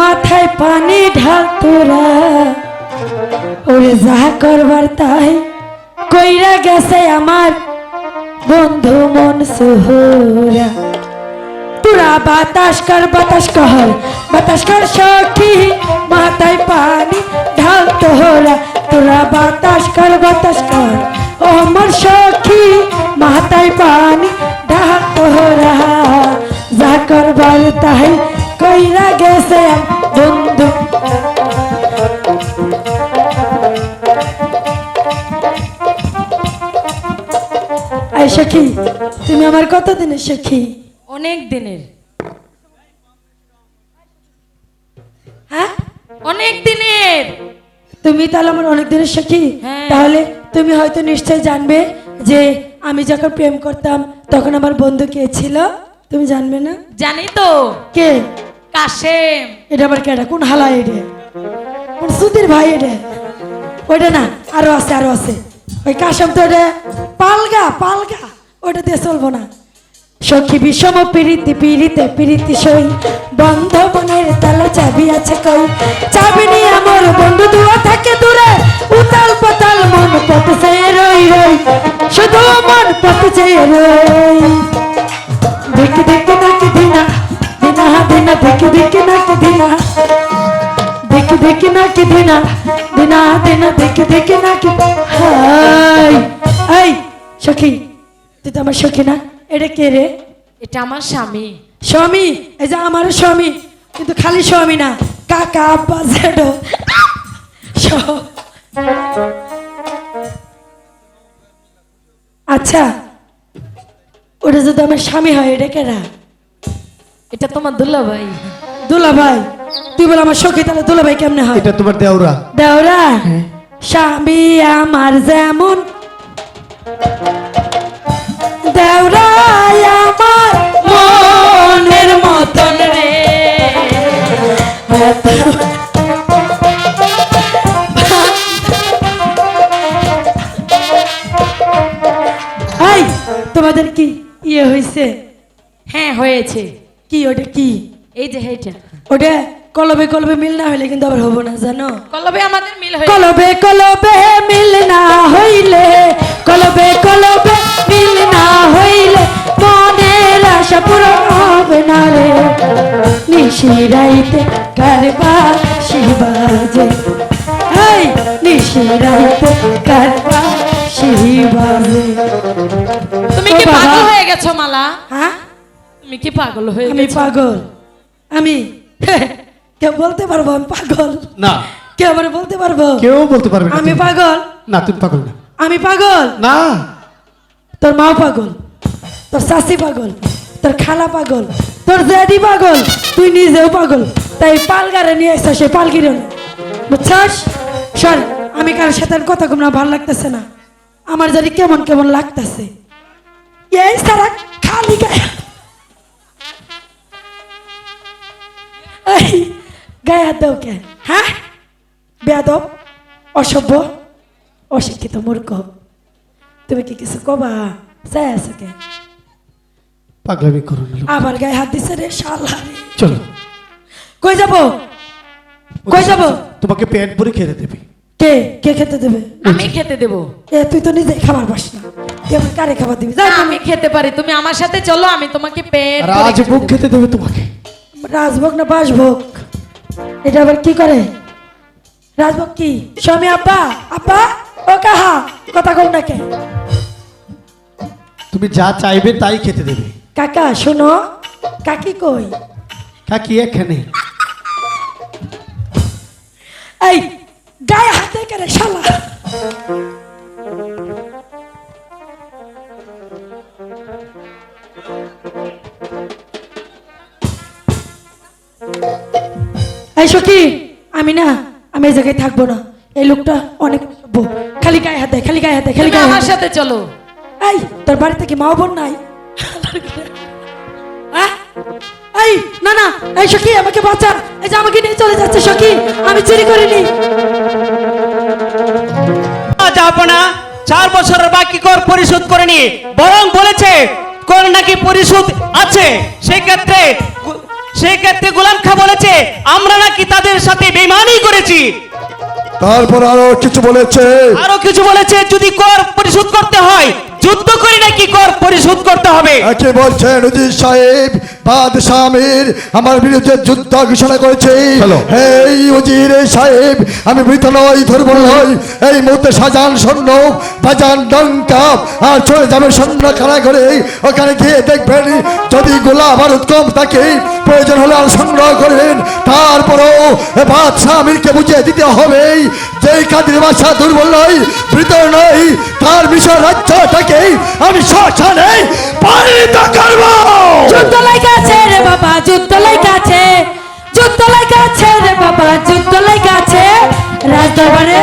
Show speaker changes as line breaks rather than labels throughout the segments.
মাথায় পানি ঢাল তোরা ওরে যা করবার তাই কইরা গেছে আমার বন্ধু মন সুহরা। তোরা বাতাস কর বাতাস কর বাতাস কর সখী। মাথায় পানি ঢাল তোরা তোরা বাতাস কর বাতাস কর, ও আমার সখী। মাথায় পানি ঢাল সখী তুমি আমার কত দিনের সখী
অনেক দিনের।
হ্যাঁ?
অনেক দিনের।
তুমি তাহলে আমার অনেক দিনের সখী
হ্যাঁ।
তাহলে তুমি হয়তো নিশ্চয় জানবে যে আমি যখন প্রেম করতাম তখন আমার বন্ধু কে ছিল? তুমি জানবে না?
জানি তো।
কে?
কাশেম।
এটা আবার কেটা কোন হালা এটা কোন সুধীর ভাই এটা ওইটা না আরও আছে আরও আছে। ওই কাশম তো ওটা পালগা পালগা, ওটা দিয়ে চলবো না। সখী বিষম পিড়িতে পিড়িতে পিড়িতি সই। বন্ধ বনের তালা চাবি আছে কই? চাবি নিয়ে আমার বন্ধু দুয়া থাকে দূরে। উতাল পাতাল মন পথে রই রই। শুধু মন পথে রই। দেখি দেখি নাকি দিনা দিনা দিনা দেখি দেখি নাকি দিনা দেখি দেখি নাকি দিনা দিনা দিনা দেখি দেখি নাকি হাই এই সখী তুই তো আমার সখী না। এটা কে রে?
এটা আমার স্বামী।
স্বামী? এই যে আমার স্বামী কিন্তু খালি স্বামী না কাকা আব্বা জেডো আচ্ছা ওটা যদি আমার স্বামী হয় এটা কেরা
এটা তোমার দুল্লা ভাই
দুলা ভাই তুই বল আমার সখী তাহলে দুলা ভাই কেমনে হয়?
এটা তোমার দেওরা।
দেওরা? স্বামী আমার যেমন দেওরা আমার মনের মতন রে। তোমাদের কি ইয়ে হয়েছে
হ্যাঁ হয়েছে।
কি ওটা কি?
এই যে এইটা।
ওটা কলবে কলবে মিল না হইলে কিন্তু আবার হব না জানো?
কলবে আমাদের মিল হয়ে
কলবে কলবে মিল না হইলে কলবে কলবে মিল না হইলে মনের আশা পূরণ হবে না রে। নিশিরাইতে কারবার শিবাজে এই নিশিরাইতে কারবার শিবাজে
তুমি কি। পাগল হয়ে গেছো মালা?
হ্যাঁ?
তুমি কি পাগল হয়ে
আমি পাগল। আমি? কেউ বলতে পারব আমি পাগল?
না।
কেউ আবার বলতে পারব?
কেউ বলতে পারবে না
আমি
তুমি।
পাগল?
না তুমি পাগল না।
আমি পাগল?
না।
তোর মা পাগল তোর শাশি পাগল তোর খালা পাগল তোর জ্যাডি পাগল তুই নিজেও পাগল। তাই পালগারে নিয়ে এসে সে পালগির বুঝছাস? শোন আমি কারোর সাথে আর কথা কম না ভালো লাগতেছে না। আমার জানি কেমন কেমন লাগতেছে। এই সারা খালি গায়ে। এই। গায়ে হাত দাও কে হ্যাঁ? বেয়াদব অসভ্য অশিক্ষিত মূর্খ। তুমি কি কিছু কবা? চাই আছে কে?
পাগলামি করো
আবার গায়ে হাত দিছে রে শালা
চলো।
কই যাব? কই যাব?
তোমাকে পেট ভরে খেতে দেবে।
কে? কে খেতে দেবে?
আমি খেতে দেব।
এ তুই তো নিজে খাবার পাস না। তুই আমার কারে খাবার দিবি? যা।
আমি খেতে পারি। তুমি আমার সাথে চলো আমি তোমাকে পেট
রাজভোগ।
খেতে দেবে
তোমাকে।
রাজভোগ না বাসভোগ? এটা আবার কি করে? রাজভোগ কি? স্বামী আব্বা? আব্বা? ও কাহা? কথা কম না কে?
তুমি যা চাইবে তাই খেতে দেবে।
কাকা শোনো কাকি কই?
কাকি এখানে।
এই গায়ে হাতে করে শালা? এই সখী আমি না আমি এই জায়গায় থাকব না। এই লোকটা অনেক। খালি গায়ে হাতে খালি গায়ে হাতে খালি গায়ে
আমার সাথে চলো।
এই তোর বাড়িতে কি মা বোন নাই। আহ? এই না না এই সখী আমাকে বাঁচা এই যে আমাকে নিয়ে চলে যাচ্ছে সখী আমি চুরি করিনি।
যাব না চার বছরের বাকি কর পরিশোধ করেনি। বরং বলেছে কর নাকি পরিশোধ আছে। সেই ক্ষেত্রে সেই ক্ষেত্রে গোলাম খা বলেছে আমরা নাকি তাদের সাথে বেমানি করেছি।
তারপর আরও কিছু বলেছে।
আরও কিছু বলেছে যদি কর পরিশোধ করতে হয় যুদ্ধ করি নাকি কর পরিশোধ করতে হবে?
একে বলছেন সাহেব বাদশাহ আমির আমার বিরুদ্ধে যুদ্ধ ঘোষণা করেছে। এই উজির সাহেব আমি মৃত নই ধর্ম নই। এই মুহূর্তে সাজান সৈন্য বাজান ডঙ্কা আর চলে যাবে সৈন্য খানা করে ওখানে গিয়ে দেখবেন যদি গোলা বারুদ কম থাকে প্রয়োজন হলে আর সংগ্রহ করেন। তারপরও বাদশাহ আমিরকে বুঝিয়ে দিতে হবে যেই কাদের বাসা দুর্বল নয় মৃত নয় তার বিষয় রাজ্যটাকে আমি শ্মশানে পালিত করব।
যুদ্ধ লাগাছে রে বাবা যুদ্ধ লাগাছে যুদ্ধ লাগাছে রে বাবা যুদ্ধ লাগাছে রাজদরবারে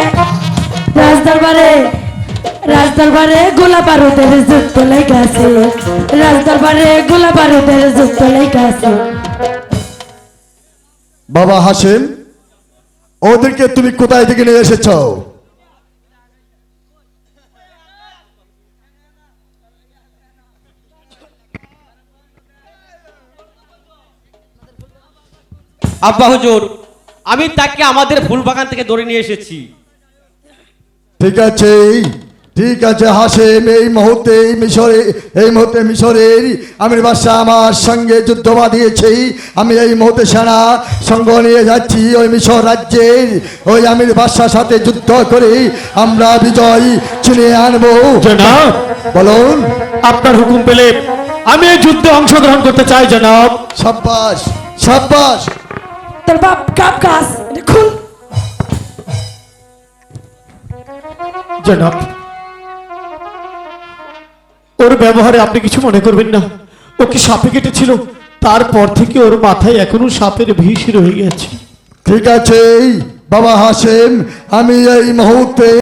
রাজদরবারে রাজদরবারে গোলা বারুদের যুদ্ধ লাগাছে রাজদরবারে গোলা বারুদের যুদ্ধ লাগাছে
বাবা হাসেম ওদেরকে তুমি কোথায় থেকে নিয়ে এসেছ?
আব্বা হুজুর আমি তাকে আমাদের ফুল বাগান থেকে ধরে নিয়ে এসেছি।
ঠিক আছে। ঠিক আছে হাসেম এই মুহূর্তে এই মিশরে এই মুহূর্তে মিশরের আমির বাদশাহ আমার সঙ্গে যুদ্ধ বাঁধিয়েছি। আমি এই মুহূর্তে সেনা সঙ্গ নিয়ে যাচ্ছি ওই মিশর রাজ্যের ওই আমির বাদশার সাথে যুদ্ধ করে আমরা বিজয় চিনিয়ে আনব।
জনাব
বলুন।
আপনার হুকুম পেলে আমি এই যুদ্ধে অংশগ্রহণ করতে চাই জনাব।
সাব্বাস সাব্বাস।
তোর বাপ কাপ গাছ খুন।
জনাব ওর ব্যবহারে আপনি কিছু মনে করবেন না। ও কি সাপে কেটেছিল? তারপর থেকে ওর মাথায় এখনও সাপের ভিষ রয়ে গেছে।
ঠিক আছে বাবা হাসেম, আমি এই মুহূর্তে